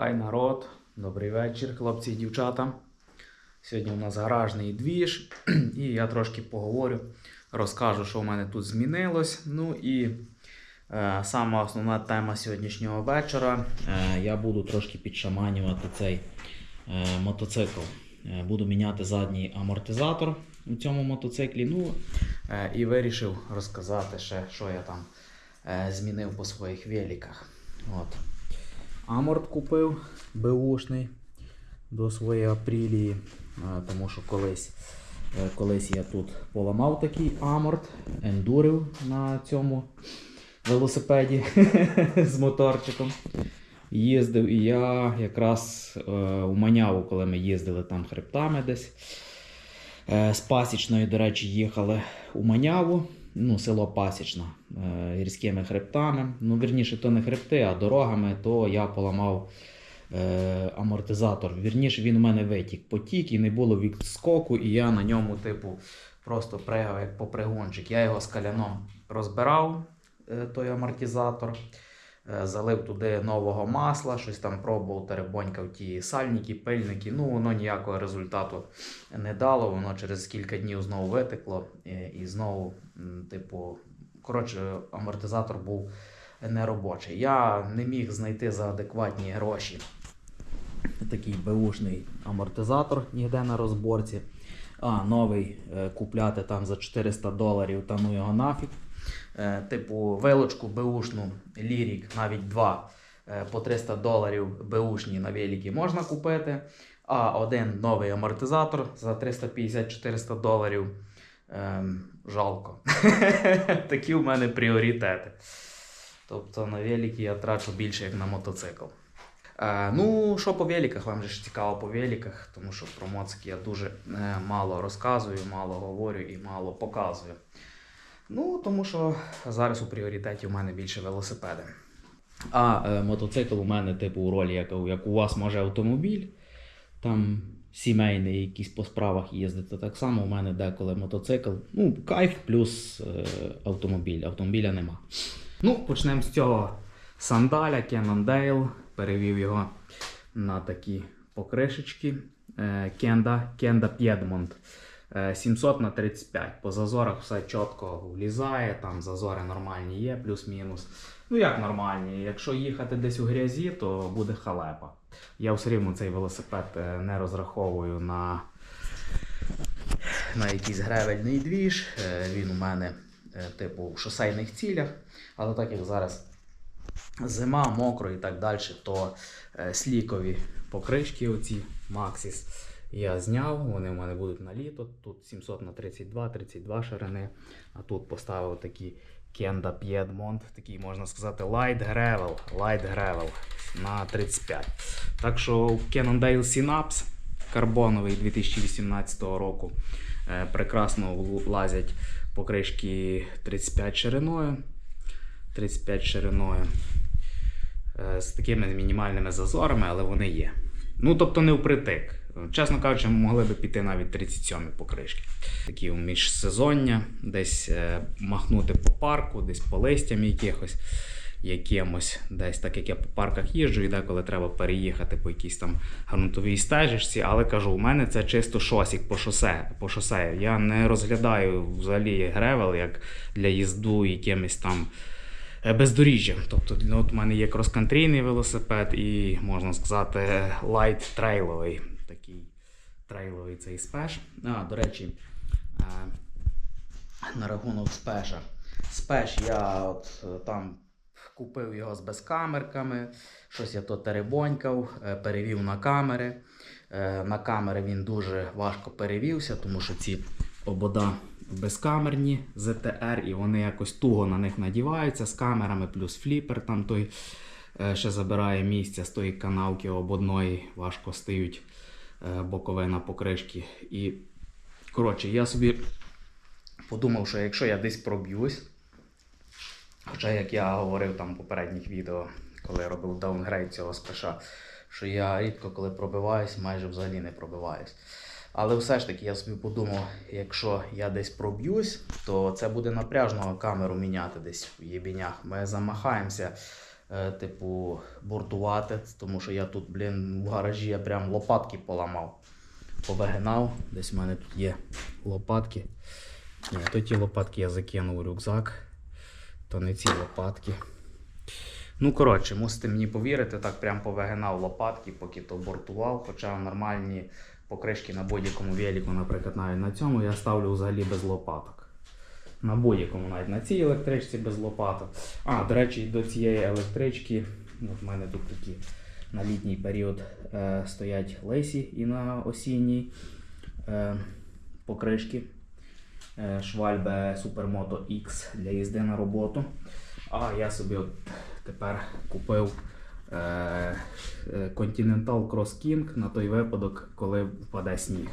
Хай народ, добрий вечір, хлопці і дівчата. Сьогодні у нас гаражний двіж, і я трошки поговорю, розкажу, що в мене тут змінилось. Ну і е, сама основна тема сьогоднішнього вечора. Е, я буду трошки підшаманювати цей е, мотоцикл. Е, буду міняти задній амортизатор у цьому мотоциклі. Ну е, і вирішив розказати ще, що я там е, змінив по своїх великах. От. Аморт купив беушний до своєї апрілії, е, тому що колись, е, колись я тут поламав такий аморт, ендурив на цьому велосипеді з моторчиком. Їздив і я якраз е, у Маняву, коли ми їздили там хребтами десь. З Пасічної, до речі, їхали у Маняву, ну, село Пасічна, е, гірськими хребтами. Ну, вірніше, то не хребти, а дорогами, то я поламав е, амортизатор. Вірніше, він у мене витік потік і не було відскоку, і я на ньому, типу, просто пригав як попригончик. Я його скаляном розбирав, е, той амортизатор. Е, Залив туди нового масла, щось там пробував, теребонькав ті сальники, пильники. Ну, воно ніякого результату не дало. Воно через кілька днів знову витекло е, і знову, типу, коротше, амортизатор був неробочий. Я не міг знайти за адекватні гроші такий беушний амортизатор ніде на розборці. А, новий е, купляти там за 400 доларів, та ну його нафіг. Е, типу, вилочку беушну Lyric, навіть два е, по 300 доларів беушні на великі можна купити. А один новий амортизатор за 350-400 доларів. Ем, жалко. Такі в мене пріоритети. Тобто на великі я трачу більше, як на мотоцикл. Е, ну, що по великах, вам же ж цікаво по великах, тому що про моцики я дуже е, мало розказую, мало говорю і мало показую. Ну, тому що зараз у пріоритеті у мене більше велосипеди. А е, мотоцикл у мене, типу, у ролі, як, як у вас може автомобіль, там сімейний, якийсь по справах їздити. Так само у мене деколи мотоцикл. Ну, кайф плюс е, автомобіль. Автомобіля нема. Ну, почнемо з цього сандаля Cannondale. Перевів його на такі покришечки. Е, Кенда, Кенда Piedmont. Е, 700 на 35. По зазорах все чітко влізає, там зазори нормальні є, плюс-мінус. Ну як нормальні? Якщо їхати десь у грязі, то буде халепа. Я все рівно цей велосипед е, не розраховую на, на якийсь гревельний двіж. Е, Він у мене, е, типу, в шосейних цілях. Але так як зараз зима, мокро і так далі, то е, слікові покришки, оці Maxis, я зняв. Вони в мене будуть на літо. Тут 700 на 32, 32 ширини. А тут поставив такі Kenda Piedmont, такий можна сказати Light Gravel, Light Gravel на 35. Так що Cannondale Synapse карбоновий 2018 року е, прекрасно влазять покришки 35 шириною. 35 шириною. Е, З такими мінімальними зазорами, але вони є. Ну, тобто не впритик. Чесно кажучи, могли би піти навіть 37 покришки. Такі міжсезоння, десь е, махнути по парку, десь по листям якихось, якимось, десь так як я по парках їжджу, і деколи треба переїхати по якійсь там грунтовій стежечці. Але кажу, у мене це чисто шосік по шосе. По шосе. Я не розглядаю взагалі гревел як для їзду якимись там е, бездоріжжям. Тобто, ну, от у мене є крос-кантрійний велосипед і, можна сказати, лайт трейловий. Такий трейловий цей спеш. А, до речі, е, на рахунок спеша. Спеш я от е, там купив його з безкамерками, щось я то теребонькав, е, перевів на камери. На камери він дуже важко перевівся, тому що ці обода безкамерні ZTR, і вони якось туго на них надіваються з камерами, плюс фліпер там той ще забирає місця з тої канавки ободної, важко стають боковина покришки. І коротше, я собі подумав, що якщо я десь проб'юсь, хоча як я говорив там в попередніх відео, коли я робив даунгрейд цього спеша, що я рідко коли пробиваюсь, майже взагалі не пробиваюсь. Але все ж таки я собі подумав, якщо я десь проб'юсь, то це буде напряжно камеру міняти десь в єбінях. Ми замахаємося е, типу, бортувати, тому що я тут, блін, в гаражі я прям лопатки поламав. Повигинав. Десь в мене тут є лопатки. Ні, то ті лопатки я закинув у рюкзак, то не ці лопатки. Ну, коротше, мусите мені повірити, так прям повигинав лопатки, поки то бортував. Хоча нормальні покришки на будь-якому велику, наприклад, навіть на цьому я ставлю взагалі без лопаток. На будь-якому, навіть на цій електричці без лопаток. А, до речі, до цієї електрички, ну, в мене тут такі на літній період е, стоять лесі і на осінній е, покришки. Е, Швальбе Supermoto X для їзди на роботу. А я собі от тепер купив е, е, Continental Cross King на той випадок, коли впаде сніг.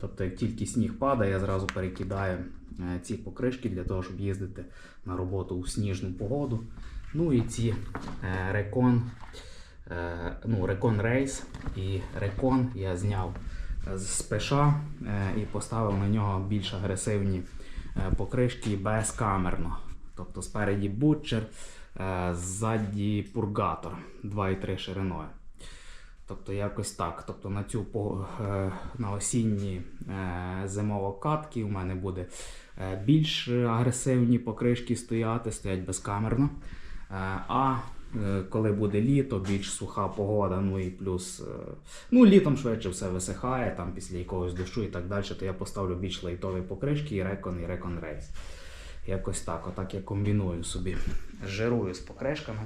Тобто, як тільки сніг падає, я зразу перекидаю е, ці покришки для того, щоб їздити на роботу у сніжну погоду. Ну і ці е, Recon, е, ну, Recon Race і Recon я зняв з спеша і поставив на нього більш агресивні покришки безкамерно. Тобто спереді бутчер, ззаді пургатор 2,3 шириною. Тобто якось так. Тобто на цю е, на осінні е, зимово-катки у мене буде е, більш агресивні покришки стояти, стоять безкамерно. А коли буде літо, більш суха погода, ну і плюс ну, літом швидше все висихає, там після якогось дощу і так далі, то я поставлю більш лайтові покришки і Recon, і Recon Race. Якось так, отак я комбіную собі. Жирую з покришками.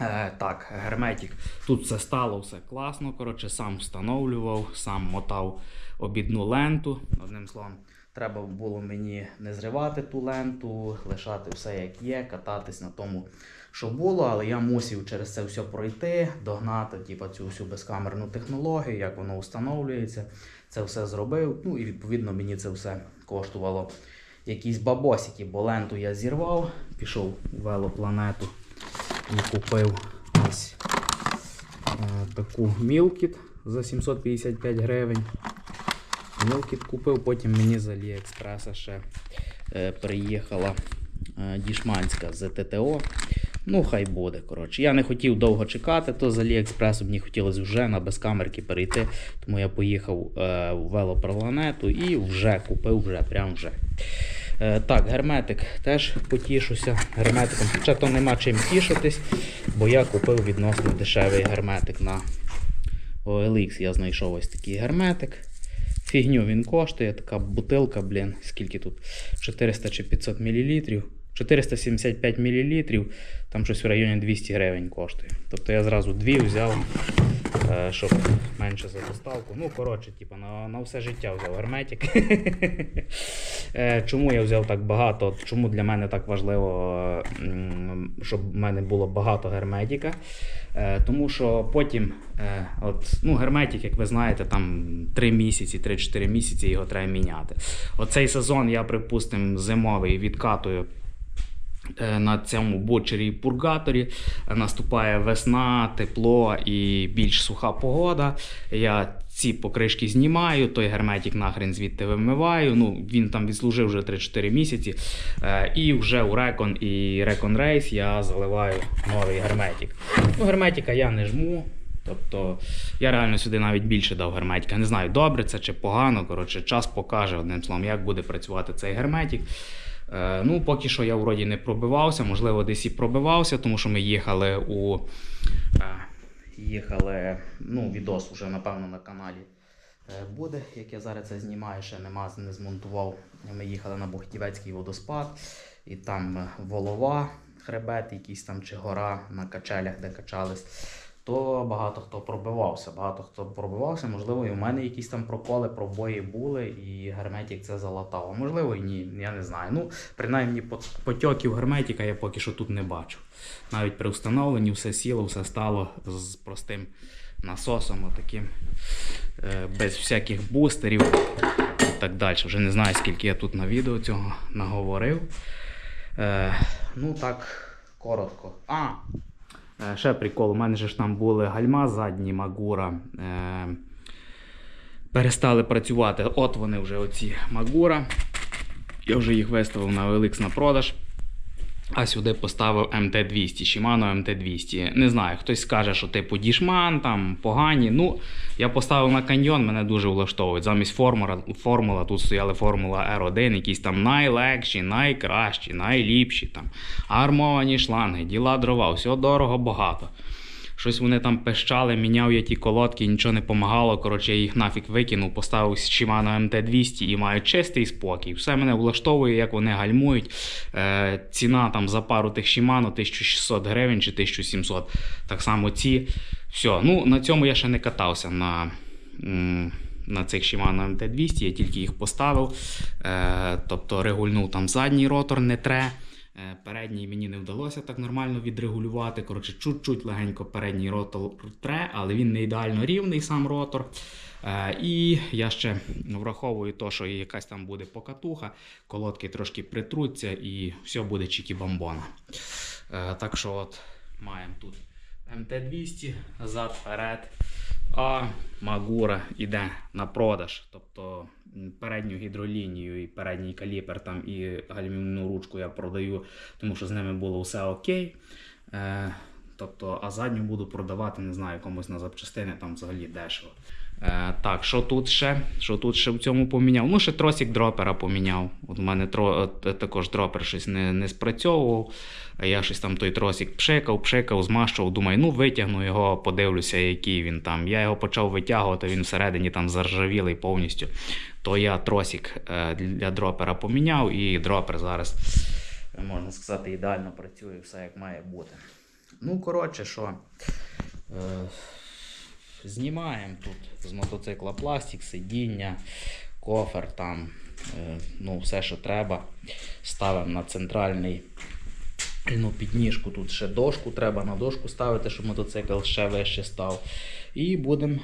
Е, так, герметик. Тут все стало, все класно. Коротше, сам встановлював, сам мотав обідну ленту. Одним словом, треба було мені не зривати ту ленту, лишати все як є, кататись на тому, що було, але я мусив через це все пройти, догнати типу, цю всю безкамерну технологію, як воно встановлюється. Це все зробив. Ну і відповідно мені це все коштувало якісь бабосики, бо ленту я зірвав, пішов у велопланету і купив ось е, таку мілкіт за 755 гривень. Мілкіт купив, потім мені з Аліекспреса ще е, приїхала е, дішманська з ТТО. Ну, хай буде. коротше. Я не хотів довго чекати, то з Аліекспресу мені хотілося вже на безкамерки перейти. Тому я поїхав е, в велопланету і вже купив, вже, прям вже. Так, герметик теж потішуся герметиком. Хоча то нема чим тішитись, бо я купив відносно дешевий герметик на OLX. Я знайшов ось такий герметик. Фігню він коштує, така бутилка, блін, скільки тут? 400 чи 500 мл. 475 мл, там щось в районі 200 гривень коштує. Тобто я зразу дві взяв, е, щоб менше за доставку. Ну, коротше, типу, на, на все життя взяв герметик. Е, Чому я взяв так багато? Чому для мене так важливо, е, щоб в мене було багато герметика? Е, Тому що потім, е, от, ну, герметик, як ви знаєте, там 3 місяці, 3-4 місяці його треба міняти. Оцей сезон я, припустимо, зимовий відкатую. Е, На цьому бочері і пургаторі наступає весна, тепло і більш суха погода. Я ці покришки знімаю, той герметик нахрен звідти вимиваю. Ну, він там відслужив вже 3-4 місяці. Е, І вже у Recon і Recon Race я заливаю новий герметик. Ну, герметика я не жму. Тобто я реально сюди навіть більше дав герметика. Не знаю, добре це чи погано. Коротше, час покаже одним словом, як буде працювати цей герметик. Е, ну, поки що я вроді не пробивався, можливо, десь і пробивався, тому що ми їхали у. Е, їхали, ну, відос вже, напевно, на каналі е, буде, як я зараз це знімаю, ще нема, не змонтував. Ми їхали на Бухтівецький водоспад, і там волова, хребет, якийсь там чи гора на качелях, де качались. То багато хто пробивався. Багато хто пробивався, можливо, і в мене якісь там проколи, пробої були, і герметик це залатав. А можливо, і ні, я не знаю. Ну, принаймні, потьоків герметика я поки що тут не бачу. Навіть при встановленні все сіло, все стало з простим насосом, отаким, е, без всяких бустерів і так далі. Вже не знаю, скільки я тут на відео цього наговорив. Е, ну так, коротко. А, Ще прикол, у мене ж там були гальма задні Магура. Е, перестали працювати. От вони вже оці Магура. Я вже їх виставив на OLX на продаж. А сюди поставив МТ-200, Shimano МТ-200. Не знаю, хтось скаже, що типу дішман, там погані. Ну, я поставив на каньйон, мене дуже влаштовують. Замість формула, формула тут стояли формула R1, якісь там найлегші, найкращі, найліпші, там, армовані шланги, діла дрова, всього дорого багато. Щось вони там пищали, міняв я ті колодки, нічого не допомагало. Коротше, я їх нафіг викинув, поставив Shimano MT200 і маю чистий спокій. Все мене влаштовує, як вони гальмують. Е, ціна там за пару тих Shimano 1600 гривень чи 1700. Так само ці. Все, ну на цьому я ще не катався на. На цих Shimano MT200, я тільки їх поставив. Е, тобто регульнув там задній ротор, не тре. Е, Передній мені не вдалося так нормально відрегулювати. Коротше, чуть-чуть легенько передній ротор тре, але він не ідеально рівний сам ротор. Е, І я ще враховую те, що якась там буде покатуха, колодки трошки притруться і все буде чікі-бомбона. Е, Так що от маємо тут МТ-200, зад вперед. А Магура йде на продаж. Тобто передню гідролінію і передній каліпер там і гальмівну ручку я продаю, тому що з ними було все окей. Е, тобто, а задню буду продавати, не знаю, комусь на запчастини, там взагалі дешево. Е, так, що тут ще? Що тут ще в цьому поміняв? Ну, ще тросик дропера поміняв. От у мене тро, е, також дропер щось не, не спрацьовував. А Я щось там той тросик пшикав, пшикав, змащував. Думаю, ну витягну його, подивлюся, який він там. Я його почав витягувати, він всередині там заржавілий повністю. То я тросик е, для дропера поміняв, і дропер зараз, е, можна сказати, ідеально працює, все як має бути. Ну, коротше, що. Е, знімаємо тут з мотоцикла пластик, сидіння, кофер там, е, ну, все, що треба. Ставимо на центральний ну, підніжку. Тут ще дошку треба на дошку ставити, щоб мотоцикл ще вище став. І будемо е,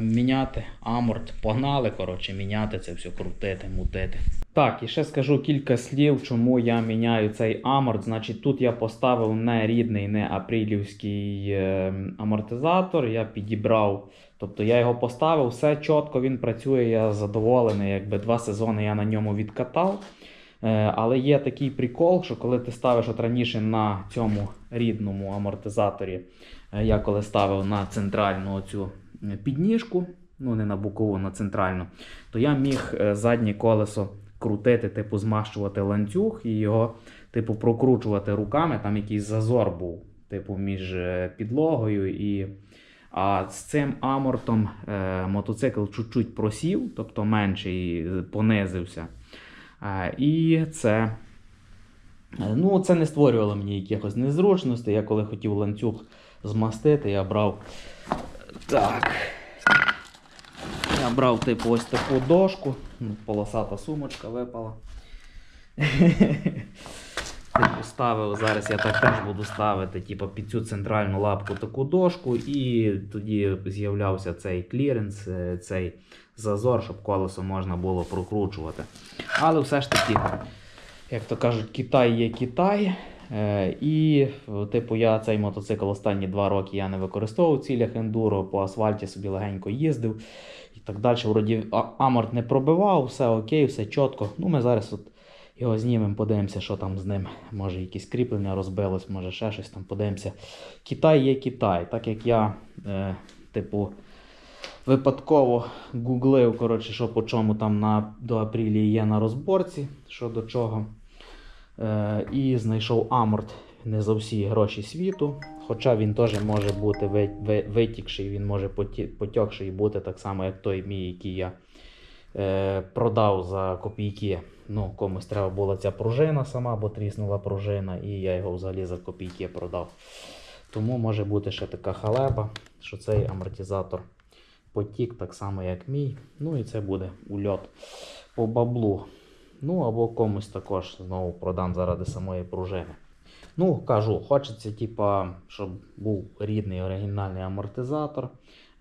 міняти аморт. Погнали, коротше, міняти це все, крутити, мутити. Так, і ще скажу кілька слів, чому я міняю цей аморт. Значить, тут я поставив не рідний, не апрілівський е, амортизатор. Я підібрав, тобто я його поставив, все чітко, він працює, я задоволений. Якби два сезони я на ньому відкатав. Е, Але є такий прикол, що коли ти ставиш от раніше на цьому рідному амортизаторі, е, я коли ставив на центральну оцю е, підніжку, ну не на бокову, на центральну, то я міг е, заднє колесо крутити, типу, змащувати ланцюг і його, типу, прокручувати руками. Там якийсь зазор був, типу, між е, підлогою і. А з цим амортом е, мотоцикл чуть-чуть просів, тобто менший, е, понизився. Е, і це, е, ну, це не створювало мені якихось незручностей. Я коли хотів ланцюг змастити, я брав. Так. Я брав типу ось таку дошку. Ну, Полосата сумочка випала. Типу ставив, зараз я так теж буду ставити типу, під цю центральну лапку таку дошку, і тоді з'являвся цей кліренс, е, цей зазор, щоб колесо можна було прокручувати. Але все ж таки, як то кажуть, Китай є Китай. Е, І, типу, я цей мотоцикл останні два роки я не використовував в цілях ендуро, по асфальті собі легенько їздив і так далі. Вроді аморт не пробивав, все окей, все чітко. Ну, ми зараз от його знімемо, подивимося, що там з ним. Може, якісь кріплення розбилось, може ще щось там подивимося. Китай є Китай. Так як я, е, типу, випадково гуглив, коротше, що по чому там на, до апрілі є на розборці, що до чого. Е, і знайшов аморт не за всі гроші світу. Хоча він теж може бути ви- ви- витікший, він може поті- потьокший і бути так само, як той мій, який я е, продав за копійки. Ну, комусь треба була ця пружина сама, бо тріснула пружина, і я його взагалі за копійки продав. Тому може бути ще така халепа, що цей амортизатор потік так само, як мій. Ну і це буде ульот по баблу. Ну або комусь також знову продам заради самої пружини. Ну, кажу, хочеться, типа, щоб був рідний оригінальний амортизатор.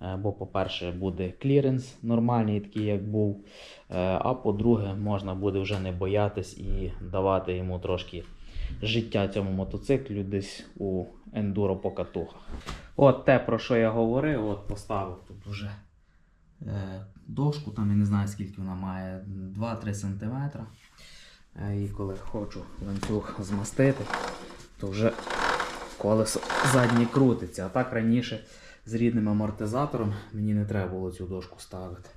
Е, Бо, по-перше, буде кліренс нормальний, такий, як був. Е, А по-друге, можна буде вже не боятись і давати йому трошки життя цьому мотоциклю десь у ендуро покатухах. От те, про що я говорив, от поставив тут вже е, дошку, там я не знаю скільки вона має, 2-3 см. І коли хочу ланцюг змастити, то вже колесо заднє крутиться. А так раніше з рідним амортизатором мені не треба було цю дошку ставити.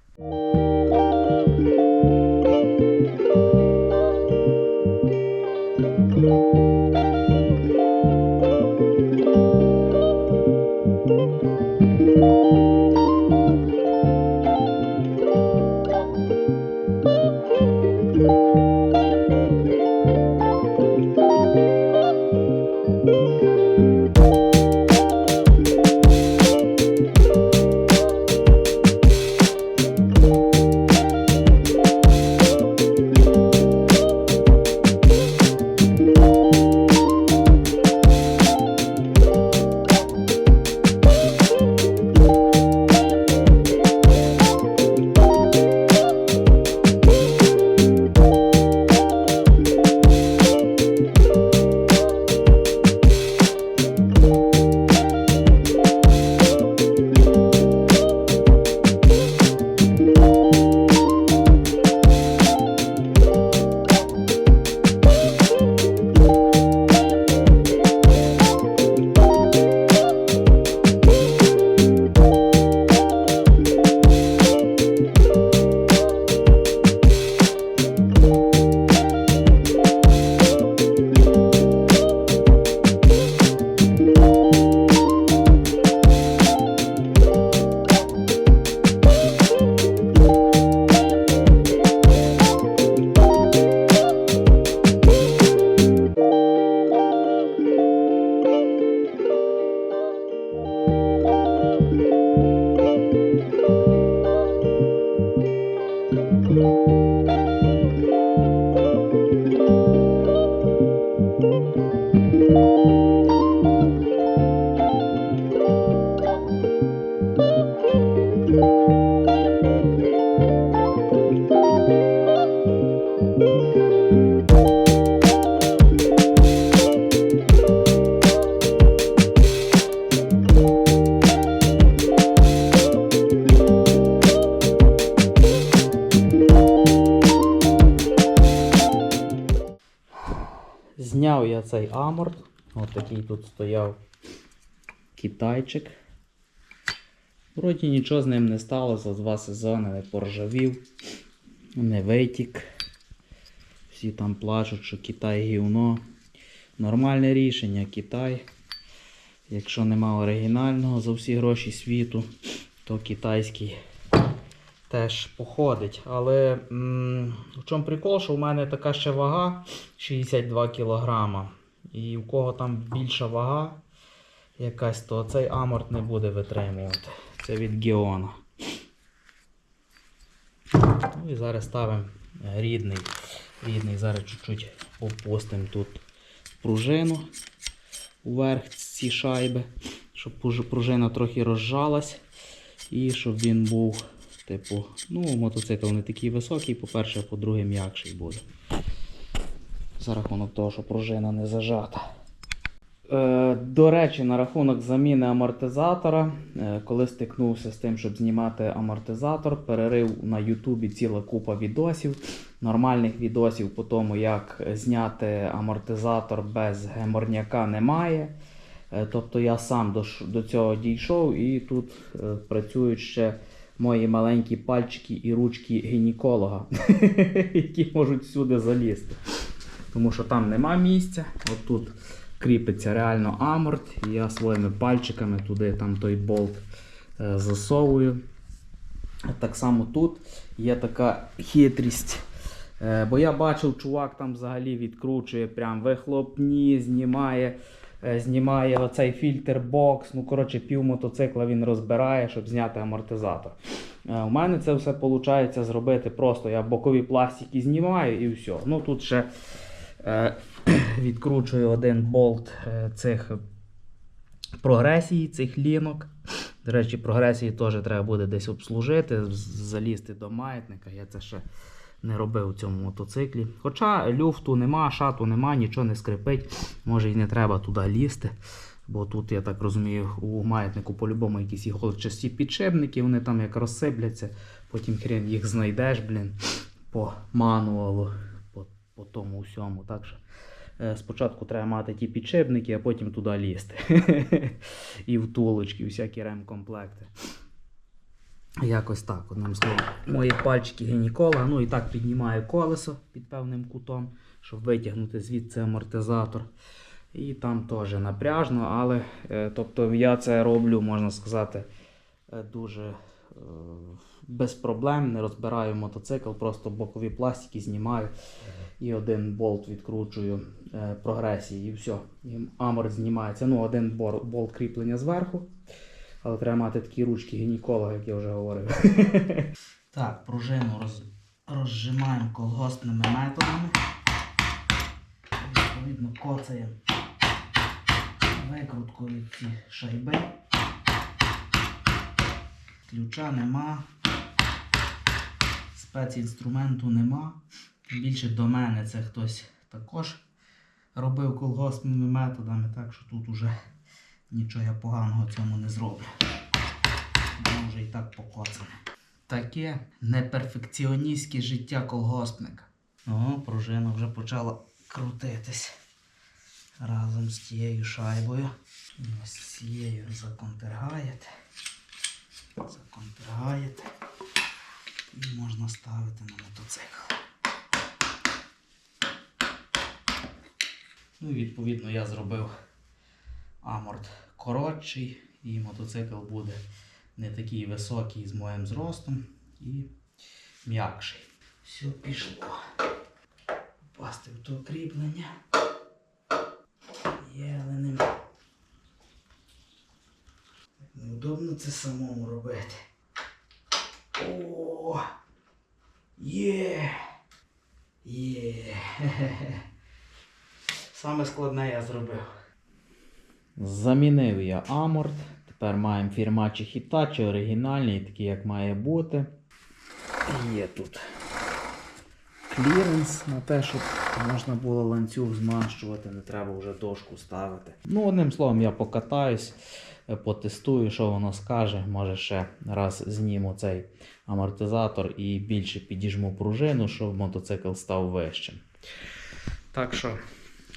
Такий тут стояв китайчик. Вроді нічого з ним не сталося, два сезони не поржавів, не витік. Всі там плачуть, що Китай гівно. Нормальне рішення Китай. Якщо нема оригінального за всі гроші світу, то китайський теж походить. Але в чому прикол, що в мене така ще вага 62 кг. І у кого там більша вага якась, то цей аморт не буде витримувати. Це від Геона. Ну і зараз ставимо е, рідний. Рідний. Зараз чуть-чуть опустимо тут пружину вверх ці шайби, щоб пружина трохи розжалась. І щоб він був, типу, ну, мотоцикл не такий високий, по-перше, по-друге, м'якший буде. За рахунок того, що пружина не зажата. Е, до речі, на рахунок заміни амортизатора, е, коли стикнувся з тим, щоб знімати амортизатор, перерив на Ютубі ціла купа відосів, нормальних відосів по тому, як зняти амортизатор без геморняка немає. Е, Тобто я сам до, до цього дійшов і тут працюють ще мої маленькі пальчики і ручки гінеколога, які можуть всюди залізти. Тому що там нема місця. От тут кріпиться реально аморт, і я своїми пальчиками туди там той болт е, засовую. Так само тут є така хитрість. Е, бо я бачив, чувак там взагалі відкручує прям вихлопні, знімає, е, знімає оцей фільтр бокс. Ну, коротше, пів мотоцикла він розбирає, щоб зняти амортизатор. У мене це все виходить зробити просто. Я бокові пластики знімаю і все. Ну тут ще відкручую один болт е, цих прогресій, цих лінок. До речі, прогресії теж треба буде десь обслужити, залізти до маятника. Я це ще не робив у цьому мотоциклі. Хоча люфту нема, шату нема, нічого не скрипить. Може і не треба туди лізти. Бо тут, я так розумію, у маятнику по-любому якісь іголчасті підшипники, вони там як розсипляться, потім хрен їх знайдеш, блін, по мануалу, по, тому всьому. Так що е, спочатку треба мати ті підшипники, а потім туди лізти. І втулочки, всякі ремкомплекти. Якось так, одним словом. Мої пальчики гінеколога. Ну і так піднімаю колесо під певним кутом, щоб витягнути звідси амортизатор. І там теж напряжно, але е, тобто я це роблю, можна сказати, е, дуже без проблем. Не розбираю мотоцикл, просто бокові пластики знімаю і один болт відкручую е, прогресії, і все. І амор знімається. Ну, один болт кріплення зверху. Але треба мати такі ручки гінеколога, як я вже говорив. Так, пружину роз... розжимаємо колгоспними методами. Відповідно, коцаємо викруткою ці шайби. Ключа нема. Спецінструменту нема. Більше до мене це хтось також робив колгоспними методами, так що тут уже нічого я поганого цьому не зроблю. Воно вже і так покоцане. Таке неперфекціоністське життя колгоспника. Ого, пружина вже почала крутитись разом з тією шайбою. Ось цією законтергаєте. Законтергаєте. І можна ставити на мотоцикл. Ну і відповідно я зробив аморт коротший, і мотоцикл буде не такий високий з моїм зростом і м'якший. Все пішло. Попасти в то кріплення. Єленим. Неудобно це самому робити. О! Є! Є! Саме складне я зробив. Замінив я аморт. Тепер маємо фірмачі Hitachi, оригінальний, такий як має бути. Є тут кліренс на те, щоб можна було ланцюг змащувати, не треба вже дошку ставити. Ну, одним словом, я покатаюсь, е, потестую, що воно скаже. Може ще раз зніму цей амортизатор і більше підіжму пружину, щоб мотоцикл став вищим. Так що,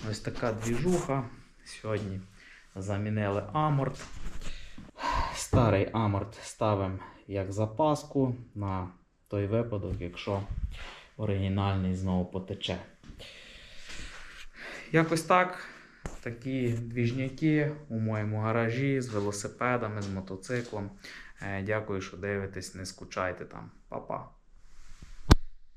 ось така двіжуха. Сьогодні замінили аморт. Старий аморт ставимо як запаску на той випадок, якщо оригінальний знову потече. Якось так. Такі двіжняки у моєму гаражі з велосипедами, з мотоциклом. Е, Дякую, що дивитесь, не скучайте там. Па-па.